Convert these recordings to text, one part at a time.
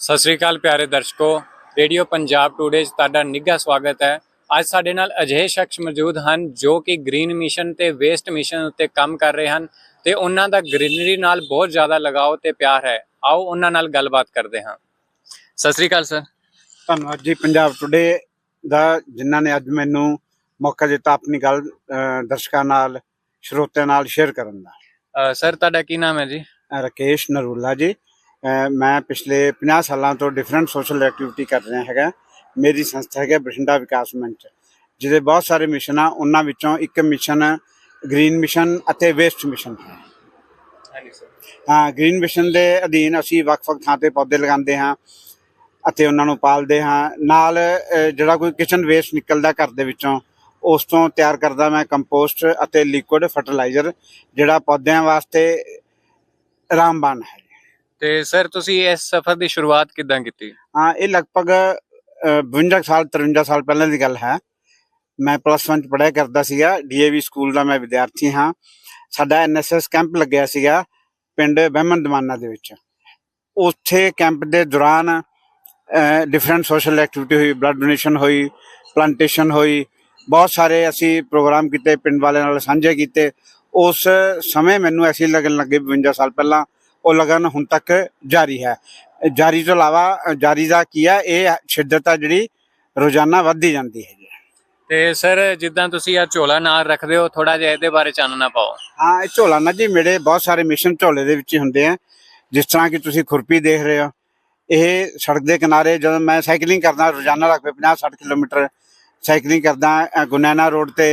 ਸਤਿ ਸ੍ਰੀ ਅਕਾਲ ਪਿਆਰੇ ਦਰਸ਼ਕੋ radio Punjab today 'ਚ ਤੁਹਾਡਾ ਨਿੱਘਾ ਸਵਾਗਤ ਹੈ। ਅੱਜ ਸਾਡੇ ਨਾਲ ਅਜਿਹੇ ਸ਼ਖਸ ਮੌਜੂਦ ਹਨ ਜੋ ਕਿ ਗ੍ਰੀਨ ਮਿਸ਼ਨ ਤੇ ਵੇਸਟ ਮਿਸ਼ਨ ਉੱਤੇ ਕੰਮ ਕਰ ਰਹੇ ਹਨ ਤੇ ਉਹਨਾਂ ਦਾ ਗ੍ਰੀਨਰੀ ਨਾਲ ਬਹੁਤ ਜ਼ਿਆਦਾ ਲਗਾਓ ਤੇ ਪਿਆਰ ਹੈ। ਆਓ ਉਹਨਾਂ ਨਾਲ ਗੱਲਬਾਤ ਕਰਦੇ ਹਾਂ। ਸਤਿ ਸ੍ਰੀ ਅਕਾਲ ਸਰ। ਧੰਨਵਾਦ ਜੀ ਪੰਜਾਬ ਟੁਡੇ ਦਾ ਜਿਨ੍ਹਾਂ ਨੇ ਅੱਜ ਮੈਨੂੰ ਮੌਕਾ ਦਿੱਤਾ ਆਪਣੀ ਗੱਲ ਦਰਸ਼ਕਾਂ ਨਾਲ ਸਰੋਤਿਆਂ ਨਾਲ ਸ਼ੇਅਰ ਕਰਨ ਦਾ। ਸਰ ਤੁਹਾਡਾ ਕੀ ਨਾਮ ਹੈ ਜੀ? ਰਾਕੇਸ਼ ਨਰੂਲਾ ਜੀ। ਮੈਂ ਪਿਛਲੇ 50 ਸਾਲਾਂ ਤੋਂ ਡਿਫਰੈਂਟ ਸੋਸ਼ਲ ਐਕਟੀਵਿਟੀ ਕਰ ਰਿਹਾ ਹੈਗਾ। ਮੇਰੀ ਸੰਸਥਾ ਹੈਗਾ ਬਠਿੰਡਾ ਵਿਕਾਸ ਮੰਚ, ਜਿਹਦੇ ਬਹੁਤ ਸਾਰੇ ਮਿਸ਼ਨ ਆ। ਉਹਨਾਂ ਵਿੱਚੋਂ ਇੱਕ ਮਿਸ਼ਨ ਗ੍ਰੀਨ ਮਿਸ਼ਨ ਅਤੇ ਵੇਸਟ ਮਿਸ਼ਨ ਹੈ। ਹਾਂ ਗ੍ਰੀਨ ਮਿਸ਼ਨ ਦੇ ਅਧੀਨ ਅਸੀਂ ਵੱਖ-ਵੱਖ ਥਾਂ ਤੇ ਪੌਦੇ ਲਗਾਉਂਦੇ ਹਾਂ ਅਤੇ ਉਹਨਾਂ ਨੂੰ ਪਾਲਦੇ ਹਾਂ। ਨਾਲ ਜਿਹੜਾ ਕੋਈ ਕਿਚਨ ਵੇਸਟ ਨਿਕਲਦਾ ਘਰ ਦੇ ਵਿੱਚੋਂ, ਉਸ ਤੋਂ ਤਿਆਰ ਕਰਦਾ ਮੈਂ ਕੰਪੋਸਟ ਅਤੇ ਲਿਕੁਇਡ ਫਰਟੀਲਾਈਜ਼ਰ ਜਿਹੜਾ ਪੌਦਿਆਂ ਵਾਸਤੇ ਰਾਮਬਾਨ ਹੈ। ਤੇ ਸਰ ਤੁਸੀਂ ਇਸ ਸਫ਼ਰ ਦੀ ਸ਼ੁਰੂਆਤ ਕਿੱਦਾਂ ਕੀਤੀ? ਹਾਂ ਇਹ ਲਗਭਗ ਅਹ, 52 ਸਾਲ 53 ਸਾਲ ਪਹਿਲਾਂ ਦੀ ਗੱਲ ਹੈ। ਮੈਂ ਪਲੱਸ 1 ਚ ਪੜ੍ਹਿਆ ਕਰਦਾ ਸੀਗਾ। ਡੀਏਵੀ ਸਕੂਲ ਦਾ ਮੈਂ ਵਿਦਿਆਰਥੀ ਹਾਂ। ਸਾਡਾ ਐਨਐਸਐਸ ਕੈਂਪ ਲੱਗਿਆ ਸੀਗਾ ਪਿੰਡ ਬਹਿਮਨ ਦਮਾਨਾ ਦੇ ਵਿੱਚ। ਉੱਥੇ ਕੈਂਪ ਦੇ ਦੌਰਾਨ ਡਿਫਰੈਂਟ ਸੋਸ਼ਲ ਐਕਟੀਵਿਟੀ ਹੋਈ ਬਲੱਡ ਡੋਨੇਸ਼ਨ ਹੋਈ ਪਲਾਂਟੇਸ਼ਨ ਹੋਈ। ਬਹੁਤ ਸਾਰੇ ਅਸੀਂ ਪ੍ਰੋਗਰਾਮ ਕੀਤੇ ਪਿੰਡ ਵਾਲਿਆਂ ਨਾਲ ਸਾਂਝੇ ਕੀਤੇ। ਉਸ ਸਮੇਂ ਮੈਨੂੰ ਐਸੀ ਲੱਗਣ ਲੱਗੇ 52 ਸਾਲ ਪਹਿਲਾਂ ਉਹ ਲਗਨ ਹੁਣ ਤੱਕ ਜਾਰੀ ਹੈ। ਜਾਰੀ ਤੋਂ ਇਲਾਵਾ ਜਾਰੀ ਦਾ ਕੀ ਹੈ? ਇਹ ਸ਼ਿੱਦਤ ਆ ਜਿਹੜੀ ਰੋਜ਼ਾਨਾ ਵੱਧਦੀ ਜਾਂਦੀ ਹੈ। ਤੇ ਸਰ ਜਿੱਦਾਂ ਤੁਸੀਂ ਆ ਝੋਲਾ ਨਾਲ ਰੱਖਦੇ ਹੋ ਥੋੜਾ ਜਿਹਾ ਇਹਦੇ ਬਾਰੇ ਚਾਨਣਾ ਪਾਓ। ਹਾਂ ਇਹ ਝੋਲਾ ਨਾ ਜੀ ਮੇਰੇ ਬਹੁਤ ਸਾਰੇ ਮਿਸ਼ਨ ਝੋਲੇ ਦੇ ਵਿੱਚ ਹੀ ਹੁੰਦੇ ਆ। ਜਿਸ ਤਰ੍ਹਾਂ ਕਿ ਤੁਸੀਂ ਖੁਰਪੀ ਦੇਖ ਰਹੇ ਹੋ। ਇਹ ਸੜਕ ਦੇ ਕਿਨਾਰੇ ਜਦੋਂ ਮੈਂ ਸਾਈਕਲਿੰਗ ਕਰਦਾ ਰੋਜ਼ਾਨਾ ਲਗਭਗ 50 60 ਕਿਲੋਮੀਟਰ ਸਾਈਕਲਿੰਗ ਕਰਦਾ ਗੁਨੈਨਾ ਰੋਡ ਤੇ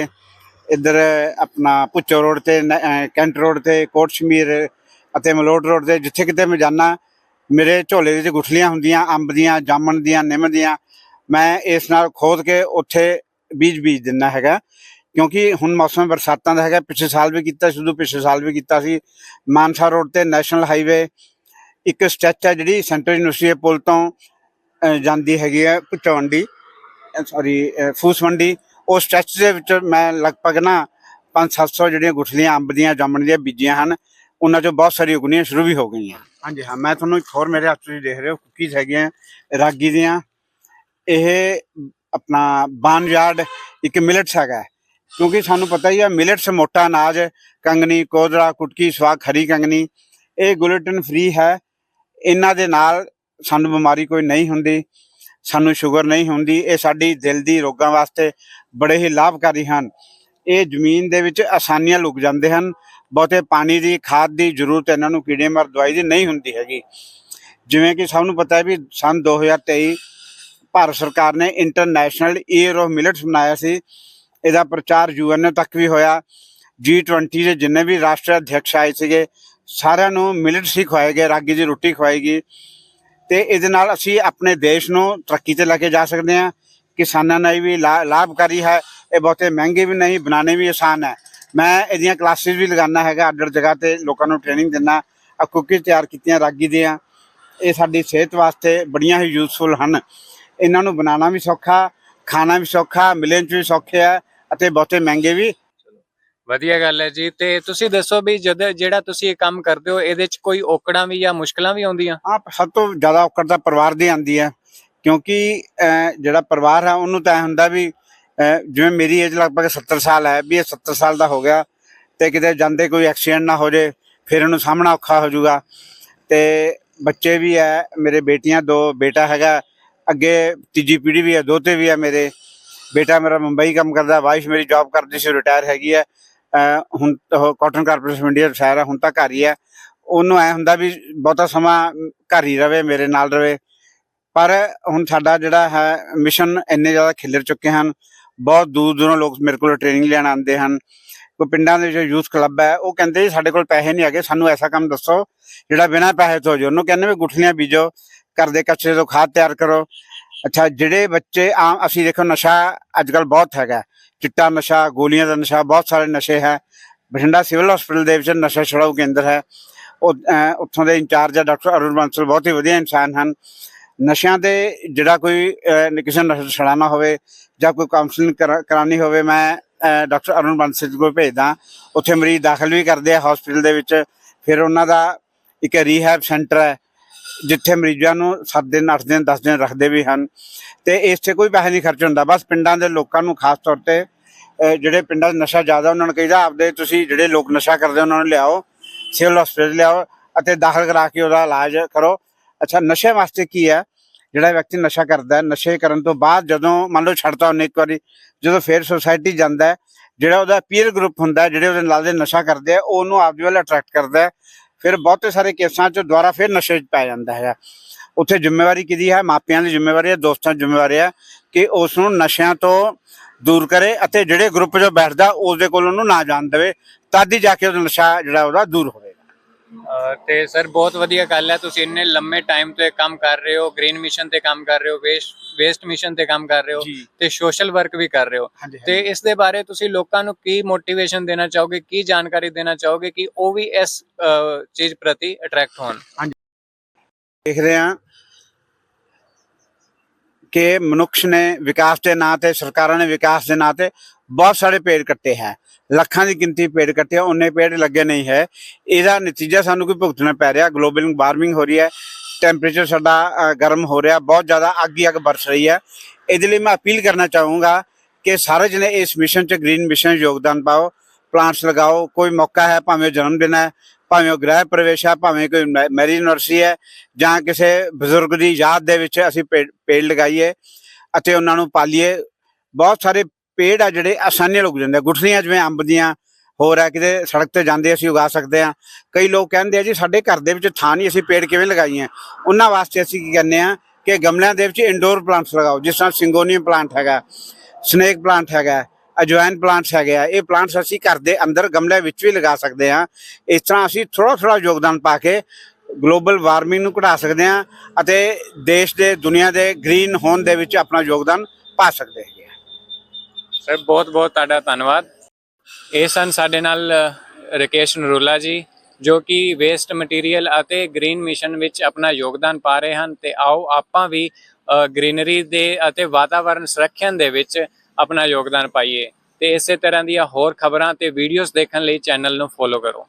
ਇੱਧਰ ਆਪਣਾ ਪੁੱਚੋ ਰੋਡ ਤੇ ਕੈਂਟ ਰੋਡ ਤੇ ਕੋਟ ਸ਼ਮੀਰ ਅਤੇ ਮਲੋਟ ਰੋਡ ਤੇ ਜਿੱਥੇ ਕਿਤੇ ਮੈਂ ਜਾਣਾ ਮੇਰੇ ਝੋਲੇ ਵਿੱਚ ਗੁਠਲੀਆਂ ਹੁੰਦੀਆਂ, ਅੰਬ ਦੀਆਂ, ਜਾਮਣ ਦੀਆਂ, ਨਿੰਮ ਦੀਆਂ, ਮੈਂ ਇਸ ਨਾਲ ਖੋਦ ਕੇ ਉੱਥੇ ਬੀਜ ਬੀਜ ਦਿੰਦਾ ਹੈਗਾ। ਕਿਉਂਕਿ ਹੁਣ ਮੌਸਮ ਬਰਸਾਤਾਂ ਦਾ ਹੈਗਾ, ਪਿਛਲੇ ਸਾਲ ਵੀ ਕੀਤਾ ਸੀ ਉਦੋਂ ਪਿਛਲੇ ਸਾਲ ਵੀ ਕੀਤਾ ਸੀ। ਮਾਨਸਾ ਰੋਡ ਤੇ ਨੈਸ਼ਨਲ ਹਾਈਵੇ ਇੱਕ ਸਟ੍ਰੈਚ ਹੈ ਜਿਹੜੀ ਸੈਂਟਰ ਯੂਨੀਵਰਸਿਟੀ ਦੇ ਪੁਲ ਤੋਂ ਜਾਂਦੀ ਹੈਗੀ ਹੈ ਪੁਚਵੰਡੀ ਸੌਰੀ ਫੂਸਵੰਡੀ। ਉਹ ਸਟ੍ਰੈਚ ਦੇ ਵਿੱਚ ਮੈਂ ਲਗਭਗ ਨਾ 5-700 ਜਿਹੜੀਆਂ ਗੁਠਲੀਆਂ, ਅੰਬ ਦੀਆਂ, ਜਾਮਣ ਦੀਆਂ ਬੀਜੀਆਂ ਹਨ। ਉਹਨਾਂ ਚੋਂ ਬਹੁਤ ਸਾਰੀ ਉਗਣੀਆਂ ਸ਼ੁਰੂ ਵੀ ਹੋ ਗਈਆਂ। ਹਾਂਜੀ, ਹਾਂ, ਮੈਂ ਤੁਹਾਨੂੰ ਇੱਕ ਹੋਰ ਮੇਰੇ ਹੱਥ 'ਚ ਤੁਸੀਂ ਦੇਖ ਰਹੇ ਹੋ ਕੁਕੀਜ਼ ਹੈਗੀਆਂ, ਰਾਗੀ ਦੀਆਂ। ਇਹ ਆਪਣਾ ਬਾਨਯਾਰਡ ਇੱਕ ਮਿਲਟਸ ਹੈਗਾ। ਕਿਉਂਕਿ ਸਾਨੂੰ ਪਤਾ ਹੀ ਆ, ਮਿਲਟਸ ਮੋਟਾ ਅਨਾਜ ਕੰਗਨੀ ਕੋਦਰਾ, ਕੁਟਕੀ, ਸਵਾਗ ਖਰੀ ਕੰਗਨੀ ਇਹ ਗਲੂਟਨ ਫ੍ਰੀ ਹੈ। ਇਹਨਾਂ ਦੇ ਨਾਲ ਸਾਨੂੰ ਬਿਮਾਰੀ ਕੋਈ ਨਹੀਂ ਹੁੰਦੀ, ਸਾਨੂੰ ਸ਼ੂਗਰ ਨਹੀਂ ਹੁੰਦੀ, ਇਹ ਸਾਡੀ ਦਿਲ ਦੀ ਰੋਗਾਂ ਵਾਸਤੇ ਬੜੇ ਹੀ ਲਾਭਕਾਰੀ ਹਨ। ਇਹ ਜ਼ਮੀਨ ਦੇ ਵਿੱਚ ਆਸਾਨੀਆਂ ਲੁਕ ਜਾਂਦੇ ਹਨ। ਬਹੁਤੇ ਪਾਣੀ ਦੀ, ਖਾਦ ਦੀ ਜ਼ਰੂਰਤ ਇਹਨਾਂ ਨੂੰ ਕੀੜੇ ਮਾਰ, ਦਵਾਈ ਦੀ ਨਹੀਂ ਹੁੰਦੀ ਹੈਗੀ। ਜਿਵੇਂ ਕਿ ਸਭ ਨੂੰ ਪਤਾ ਹੈ ਵੀ ਸਨ 2023 ਭਾਰਤ ਸਰਕਾਰ ਨੇ ਇੰਟਰਨੈਸ਼ਨਲ ਈਅਰ ਆਫ ਮਿਲਟਸ ਬਣਾਇਆ ਸੀ। ਇਹਦਾ ਪ੍ਰਚਾਰ ਯੂਐਨ ਤੱਕ ਵੀ ਹੋਇਆ। G20 ਦੇ ਜਿੰਨੇ ਵੀ ਰਾਸ਼ਟਰ ਅਧਿਕਸ਼ ਆਏ ਸੀਗੇ, ਸਾਰਿਆਂ ਨੂੰ ਮਿਲਟਸ ਹੀ ਖਵਾਏ ਗਏ, ਰਾਗੀ ਦੀ ਰੋਟੀ ਖਵਾਈ ਗਈ। ਤੇ ਇਹਦੇ ਨਾਲ ਅਸੀਂ ਆਪਣੇ ਦੇਸ਼ ਨੂੰ ਤਰੱਕੀ ਤੇ ਲੈ ਕੇ ਜਾ ਸਕਦੇ ਹਾਂ। ਕਿਸਾਨਾਂ ਲਈ ਵੀ ਲਾ- ਲਾਭਕਾਰੀ ਹੈ। ਇਹ ਬਹੁਤੇ ਮਹਿੰਗੇ ਵੀ ਨਹੀਂ, ਬਣਾਉਣੇ ਵੀ ਆਸਾਨ ਹੈ। ਮੈਂ ਇਹਦੀਆਂ ਕਲਾਸਿਸ ਵੀ ਲਗਾਉਣਾ ਹੈਗਾ ਅੱਡ ਅੱਡ ਜਗ੍ਹਾ ਤੇ ਲੋਕਾਂ ਨੂੰ ਟ੍ਰੇਨਿੰਗ ਦਿੰਦਾ। ਆ ਕੁਕੀਜ਼ ਤਿਆਰ ਕੀਤੀਆਂ ਰਾਗੀ ਦੀਆਂ। ਇਹ ਸਾਡੀ ਸਿਹਤ ਵਾਸਤੇ ਬੜੀਆਂ ਹੀ ਯੂਸਫੁਲ ਹਨ। ਇਹਨਾਂ ਨੂੰ ਬਣਾਉਣਾ ਵੀ ਸੌਖਾ ਖਾਣਾ ਵੀ ਸੌਖਾ ਮਿਲਣ ਚ ਵੀ ਸੌਖੇ ਹੈ ਅਤੇ ਬਹੁਤੇ ਮਹਿੰਗੇ ਵੀ। ਵਧੀਆ ਗੱਲ ਹੈ ਜੀ। ਤੇ ਤੁਸੀਂ ਦੱਸੋ ਵੀ ਜਦ ਜਿਹੜਾ ਤੁਸੀਂ ਇਹ ਕੰਮ ਕਰਦੇ ਹੋ ਇਹਦੇ 'ਚ ਕੋਈ ਔਕੜਾਂ ਵੀ ਜਾਂ ਮੁਸ਼ਕਲਾਂ ਵੀ ਆਉਂਦੀਆਂ? ਹਾਂ ਸਭ ਤੋਂ ਜ਼ਿਆਦਾ ਔਕੜ ਤਾਂ ਪਰਿਵਾਰ ਦੀ ਆਂਦੀ ਹੈ। ਕਿਉਂਕਿ ਜਿਹੜਾ ਪਰਿਵਾਰ ਹੈ ਉਹਨੂੰ ਤਾਂ ਹੁੰਦਾ ਵੀ ਜਿਵੇਂ ਮੇਰੀ ਏਜ ਲਗਭਗ 70 ਸਾਲ ਹੈ ਵੀ ਇਹ 70 ਸਾਲ ਦਾ ਹੋ ਗਿਆ ਤੇ ਕਿਤੇ ਜਾਂਦੇ ਕੋਈ ਐਕਸੀਡੈਂਟ ਨਾ ਹੋ ਜੇ ਫਿਰ ਇਹਨੂੰ ਸਾਹਮਣਾ ਔਖਾ ਹੋ ਜਾਊਗਾ। ਤੇ ਬੱਚੇ ਵੀ ਹੈ ਮੇਰੇ ਬੇਟੀਆਂ ਦੋ ਬੇਟਾ ਹੈਗਾ ਅੱਗੇ ਤੀਜੀ ਪੀੜ੍ਹੀ ਵੀ ਹੈ ਦੋਤੇ ਵੀ ਹੈ ਮੇਰੇ। ਬੇਟਾ ਮੇਰਾ ਮੁੰਬਈ ਕੰਮ ਕਰਦਾ ਵਾਈਫ ਮੇਰੀ ਜੌਬ ਕਰਦੀ ਸੀ ਰਿਟਾਇਰ ਹੈਗੀ ਹੈ। ਅਹ, ਹੁਣ ਉਹ ਕਾਟਨ ਕਾਰਪੋਰੇਸ਼ਨ ਇੰਡੀਆ ਸ਼ਹਿਰ ਹੈ ਹੁਣ ਤਾਂ ਘਰ ਹੀ ਹੈ। ਉਹਨੂੰ ਐ ਹੁੰਦਾ ਵੀ ਬਹੁਤਾ ਸਮਾਂ ਘਰ ਹੀ ਰਵੇ ਮੇਰੇ ਨਾਲ ਰਵੇ। ਪਰ ਹੁਣ ਸਾਡਾ ਜਿਹੜਾ ਹੈ ਮਿਸ਼ਨ ਇੰਨੇ ਜ਼ਿਆਦਾ ਖਿਲਰ ਚੁੱਕੇ ਹਨ। ਬਹੁਤ ਦੂਰ ਦੂਰੋਂ ਲੋਕ ਮੇਰੇ ਕੋਲ ਟ੍ਰੇਨਿੰਗ ਲੈਣ ਆਉਂਦੇ ਹਨ। ਕੋਈ ਪਿੰਡਾਂ ਦੇ ਵਿੱਚ ਯੂਥ ਕਲੱਬ ਹੈ, ਉਹ ਕਹਿੰਦੇ ਜੀ ਸਾਡੇ ਕੋਲ ਪੈਸੇ ਨਹੀਂ ਹੈਗੇ, ਸਾਨੂੰ ਐਸਾ ਕੰਮ ਦੱਸੋ, ਜਿਹੜਾ ਬਿਨਾਂ ਪੈਸੇ ਤੋਂ ਹੋ ਜਾਏ। ਉਹਨੂੰ ਕਹਿੰਦੇ ਵੀ ਗੁਠਲੀਆਂ ਬੀਜੋ, ਘਰ ਦੇ ਕੱਚੇ ਤੋਂ ਖਾਦ ਤਿਆਰ ਕਰੋ। ਅੱਛਾ, ਜਿਹੜੇ ਬੱਚੇ ਆਮ, ਅਸੀਂ ਦੇਖੋ ਨਸ਼ਾ ਅੱਜ ਕੱਲ ਬਹੁਤ ਹੈਗਾ। ਚਿੱਟਾ ਨਸ਼ਾ, ਗੋਲੀਆਂ ਦਾ ਨਸ਼ਾ, ਬਹੁਤ ਸਾਰੇ ਨਸ਼ੇ ਹੈ। ਬਠਿੰਡਾ ਸਿਵਲ ਹਸਪੀਟਲ ਦੇ ਵਿੱਚ ਨਸ਼ਾ ਛੁਡਾਊ ਕੇਂਦਰ ਹੈ। ਉਹ ਉੱਥੋਂ ਦੇ ਇੰਚਾਰਜ ਹੈ ਡਾਕਟਰ ਅਰੁਣ ਬਾਂਸਲ, ਬਹੁਤ ਹੀ ਵਧੀਆ ਇਨਸਾਨ ਹਨ। ਨਸ਼ਿਆਂ 'ਤੇ ਜਿਹੜਾ ਕੋਈ ਅਹ, ਕਿਸੇ ਨੂੰ ਨਸ਼ਾ ਛੁਡਾਉਣਾ ਹੋਵੇ ਜਾਂ ਕੋਈ ਕਾਉਂਸਲਿੰਗ ਕਰਾਉਣੀ ਹੋਵੇ ਮੈਂ ਡਾਕਟਰ ਅਰੁਣ ਬਾਂਸਲ ਕੋਲ ਭੇਜਦਾ। ਉੱਥੇ ਮਰੀਜ਼ ਦਾਖਲ ਵੀ ਕਰਦੇ ਆ ਹਸਪੀਟਲ ਦੇ ਵਿੱਚ। ਫਿਰ ਉਹਨਾਂ ਦਾ ਇੱਕ ਰੀਹੈਬ ਸੈਂਟਰ ਹੈ ਜਿੱਥੇ ਮਰੀਜ਼ਾਂ ਨੂੰ 7 ਦਿਨ 8 ਦਿਨ 10 ਦਿਨ ਰੱਖਦੇ ਵੀ ਹਨ। ਤੇ ਇਸ ਤੇ ਕੋਈ ਪੈਸੇ ਨਹੀਂ ਖਰਚ ਹੁੰਦਾ। ਬਸ ਪਿੰਡਾਂ ਦੇ ਲੋਕਾਂ ਨੂੰ ਖਾਸ ਤੌਰ ਤੇ ਜਿਹੜੇ ਪਿੰਡਾਂ 'ਚ ਨਸ਼ਾ ਜ਼ਿਆਦਾ ਉਹਨਾਂ ਨੂੰ ਕਹੀਦਾ ਆਪਦੇ ਤੁਸੀਂ ਜਿਹੜੇ ਲੋਕ ਨਸ਼ਾ ਕਰਦੇ ਉਹਨਾਂ ਨੂੰ ਲਿਆਓ ਸਿਵਲ ਹਸਪੀਟਲ ਲਿਆਓ ਅਤੇ ਦਾਖਲ ਕਰਾ ਕੇ ਉਹਦਾ ਇਲਾਜ ਕਰੋ। ਅੱਛਾ, ਨਸ਼ੇ ਵਾਸਤੇ ਕੀ ਹੈ? ਜਿਹੜਾ ਵਿਅਕਤੀ ਨਸ਼ਾ ਕਰਦਾ ਨਸ਼ੇ ਕਰਨ ਤੋਂ ਬਾਅਦ ਜਦੋਂ ਮੰਨ ਲਓ ਛੱਡਤਾ ਉਹਨੇ ਇੱਕ ਵਾਰੀ, ਜਦੋਂ ਫੇਰ ਸੁਸਾਇਟੀ ਜਾਂਦਾ ਜਿਹੜਾ ਉਹਦਾ ਪੀਅਰ ਗਰੁੱਪ ਹੁੰਦਾ ਜਿਹੜੇ ਉਹਦੇ ਨਾਲ ਦੇ ਨਸ਼ਾ ਕਰਦੇ ਆ ਉਹ ਉਹਨੂੰ ਆਪਦੇ ਵੱਲ ਅਟਰੈਕਟ ਕਰਦਾ ਫਿਰ ਬਹੁਤੇ ਸਾਰੇ ਕੇਸਾਂ 'ਚ ਦੁਬਾਰਾ ਫਿਰ ਨਸ਼ੇ 'ਚ ਪੈ ਜਾਂਦਾ ਹੈ ਉੱਥੇ ਜ਼ਿੰਮੇਵਾਰੀ ਕਿਹਦੀ ਹੈ? ਮਾਪਿਆਂ ਦੀ ਜ਼ਿੰਮੇਵਾਰੀ ਹੈ, ਦੋਸਤਾਂ ਦੀ ਜ਼ਿੰਮੇਵਾਰੀ ਹੈ ਕਿ ਉਸ ਨੂੰ ਨਸ਼ਿਆਂ ਤੋਂ ਦੂਰ ਕਰੇ ਅਤੇ ਜਿਹੜੇ ਗਰੁੱਪ 'ਚ ਬੈਠਦਾ ਉਸ ਦੇ ਕੋਲ ਉਹਨੂੰ ਨਾ ਜਾਣ ਦੇਵੇ, ਤਦ ਹੀ ਜਾ ਕੇ ਉਹਦਾ ਨਸ਼ਾ ਜਿਹੜਾ ਉਹਦਾ ਦੂਰ ਹੋਵੇ। ਤੇ ਸਰ ਬਹੁਤ ਵਧੀਆ ਗੱਲ ਹੈ ਤੁਸੀਂ ਇੰਨੇ ਲੰਮੇ ਟਾਈਮ ਤੋਂ ਇਹ ਕੰਮ ਕਰ ਰਹੇ ਹੋ ਗ੍ਰੀਨ ਮਿਸ਼ਨ ਤੇ ਕੰਮ ਕਰ ਰਹੇ ਹੋ ਵੇਸਟ ਮਿਸ਼ਨ ਤੇ ਕੰਮ ਕਰ ਰਹੇ ਹੋ। ਤੇ ਸੋਸ਼ਲ ਵਰਕ ਵੀ ਕਰ ਰਹੇ ਹੋ। ਤੇ ਇਸ ਦੇ ਬਾਰੇ ਤੁਸੀਂ ਲੋਕਾਂ ਨੂੰ ਕੀ ਮੋਟੀਵੇਸ਼ਨ ਦੇਣਾ ਚਾਹੋਗੇ ਕੀ ਜਾਣਕਾਰੀ ਦੇਣਾ ਚਾਹੋਗੇ ਕਿ ਉਹ ਵੀ ਇਸ ਚੀਜ਼ ਪ੍ਰਤੀ ਅਟਰੈਕਟ ਹੋਣ? ਦੇਖ ਰਹੇ ਹਾਂ ਕਿ ਮਨੁੱਖ ਨੇ ਵਿਕਾਸ ਦੇ ਨਾਂ ਤੇ ਸਰਕਾਰਾਂ ਨੇ ਵਿਕਾਸ ਦੇ ਨਾਂ ਤੇ ਬਹੁਤ ਸਾਰੇ ਪੇੜ ਕੱਟੇ ਹੈ। ਲੱਖਾਂ ਦੀ ਗਿਣਤੀ ਪੇੜ ਕੱਟੇ ਆ, ਉਹਨੇ ਪੇੜ ਲੱਗੇ ਨਹੀਂ ਹੈ। ਇਹਦਾ ਨਤੀਜਾ ਸਾਨੂੰ ਕੋਈ ਭੁਗਤਣਾ ਪੈ ਰਿਹਾ ਗਲੋਬਲ ਵਾਰਮਿੰਗ ਹੋ ਰਹੀ ਹੈ ਟੈਂਪਰੇਚਰ ਸਾਡਾ ਗਰਮ ਹੋ ਰਿਹਾ ਬਹੁਤ ਜ਼ਿਆਦਾ ਅੱਗ ਹੀ ਅੱਗ ਬਰਸ ਰਹੀ ਹੈ। ਇਹਦੇ ਲਈ ਮੈਂ ਅਪੀਲ ਕਰਨਾ ਚਾਹੂੰਗਾ ਕਿ ਸਾਰੇ ਜਣੇ ਇਸ ਮਿਸ਼ਨ 'ਚ ਗ੍ਰੀਨ ਮਿਸ਼ਨ ਯੋਗਦਾਨ ਪਾਓ ਪਲਾਂਟਸ ਲਗਾਓ ਕੋਈ ਮੌਕਾ ਹੈ ਭਾਵੇਂ ਜਨਮ ਦਿਨ ਹੈ ਭਾਵੇਂ ਉਹ ਗ੍ਰਹਿ ਪ੍ਰਵੇਸ਼ ਹੈ ਭਾਵੇਂ ਕੋਈ ਮੈ- ਮੈਰੀ ਯੂਨੀਵਰਸਿਟੀ ਹੈ ਜਾਂ ਕਿਸੇ ਬਜ਼ੁਰਗ ਦੀ ਯਾਦ ਦੇ ਵਿੱਚ ਅਸੀਂ ਪੇੜ ਪੇੜ ਲਗਾਈਏ ਅਤੇ ਉਹਨਾਂ ਨੂੰ ਪਾਲੀਏ। ਬਹੁਤ ਸਾਰੇ ਪੇੜ ਆ ਜਿਹੜੇ ਆਸਾਨੀ ਨਾਲ ਉੱਗ ਜਾਂਦੇ ਆ। ਗੁਠਲੀਆਂ ਜਿਵੇਂ ਅੰਬ ਦੀਆਂ ਹੋਰ ਹੈ ਕਿਤੇ ਸੜਕ ਤੇ ਜਾਂਦੇ ਅਸੀਂ ਉਗਾ ਸਕਦੇ ਆ। ਕਈ ਲੋਕ ਕਹਿੰਦੇ ਆ ਜੀ, ਸਾਡੇ ਘਰ ਦੇ ਵਿੱਚ ਥਾਂ ਨਹੀਂ, ਅਸੀਂ ਪੇੜ ਕਿਵੇਂ ਲਗਾਈਏ? ਉਹਨਾਂ ਵਾਸਤੇ ਅਸੀਂ ਕੀ ਕਹਿੰਦੇ ਆ ਕਿ ਗਮਲਿਆਂ ਦੇ ਵਿੱਚ ਇਨਡੋਰ ਪਲਾਂਟਸ ਲਗਾਓ, ਜਿਸ ਤਰ੍ਹਾਂ ਸਿੰਗੋਨੀਅਮ ਪਲਾਂਟ ਹੈਗਾ ਸਨੇਕ ਪਲਾਂਟ ਹੈਗਾ, ਅਜਵਾਇਨ ਪਲਾਂਟਸ ਹੈਗੇ ਆ। ਇਹ ਪਲਾਂਟਸ ਅਸੀਂ ਘਰ ਦੇ ਅੰਦਰ ਗਮਲਿਆਂ ਵਿੱਚ ਵੀ ਲਗਾ ਸਕਦੇ ਆ। ਇਸ ਤਰ੍ਹਾਂ ਅਸੀਂ ਥੋੜਾ ਥੋੜਾ ਯੋਗਦਾਨ ਪਾ ਕੇ ਗਲੋਬਲ ਵਾਰਮਿੰਗ ਨੂੰ ਘਟਾ ਸਕਦੇ ਆ ਅਤੇ ਦੇਸ਼ ਦੇ, ਦੁਨੀਆ ਦੇ ਗ੍ਰੀਨ ਹੋਣ ਦੇ ਵਿੱਚ ਆਪਣਾ ਯੋਗਦਾਨ ਪਾ ਸਕਦੇ ਹੈਗੇ ਸਰ ਬਹੁਤ ਬਹੁਤ ਤੁਹਾਡਾ ਧੰਨਵਾਦ। ਇਹ ਸਨ ਸਾਡੇ ਨਾਲ ਅ, ਰਕੇਸ਼ ਨਰੂਲਾ ਜੀ ਜੋ ਕਿ ਵੇਸਟ ਮਟੀਰੀਅਲ ਅਤੇ ਗ੍ਰੀਨ ਮਿਸ਼ਨ ਵਿੱਚ ਆਪਣਾ ਯੋਗਦਾਨ ਪਾ ਰਹੇ ਹਨ ਤੇ ਆਓ ਆਪਾਂ ਵੀ ਗ੍ਰੀਨਰੀ ਦੇ ਅਤੇ ਵਾਤਾਵਰਣ ਸੰਰਖਣ ਦੇ ਵਿੱਚ ਆਪਣਾ ਯੋਗਦਾਨ ਪਾਈਏ। ਤੇ ਇਸੇ ਤਰ੍ਹਾਂ ਦੀਆਂ ਹੋਰ ਖਬਰਾਂ ਤੇ ਵੀਡੀਓਜ਼ ਦੇਖਣ ਲਈ ਚੈਨਲ ਨੂੰ ਫੋਲੋ ਕਰੋ।